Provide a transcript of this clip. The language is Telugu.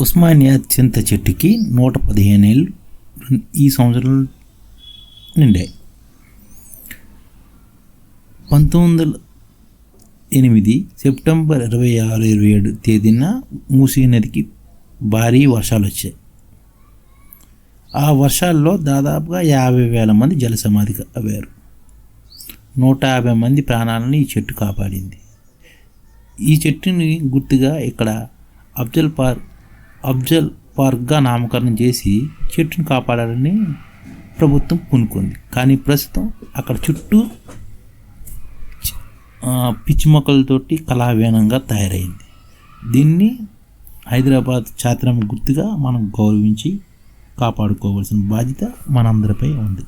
ఉస్మానియా చింత చెట్టుకి నూట పదిహేను ఏళ్ళు ఈ సంవత్సరం నిండాయి. పంతొమ్మిది వందల ఎనిమిది సెప్టెంబర్ ఇరవై ఆరు ఇరవై ఏడు తేదీన మూసీ నదికి భారీ వర్షాలు వచ్చాయి. ఆ వర్షాల్లో దాదాపుగా యాభై వేల మంది జల సమాధి అయ్యారు నూట యాభై మంది ప్రాణాలను ఈ చెట్టు కాపాడింది. ఈ చెట్టుని గుర్తుగా ఇక్కడ అఫ్జల్ పార్క్ అఫ్జల్ పార్క్గా నామకరణం చేసి చెట్టును కాపాడాలని ప్రభుత్వం పూనుకుంది. కానీ ప్రస్తుతం అక్కడ చుట్టూ పిచ్చి మొక్కలతోటి కళావేణంగా తయారైంది. దీన్ని హైదరాబాద్ చాత్రం గుర్తుగా మనం గౌరవించి కాపాడుకోవాల్సిన బాధ్యత మనందరిపై ఉంది.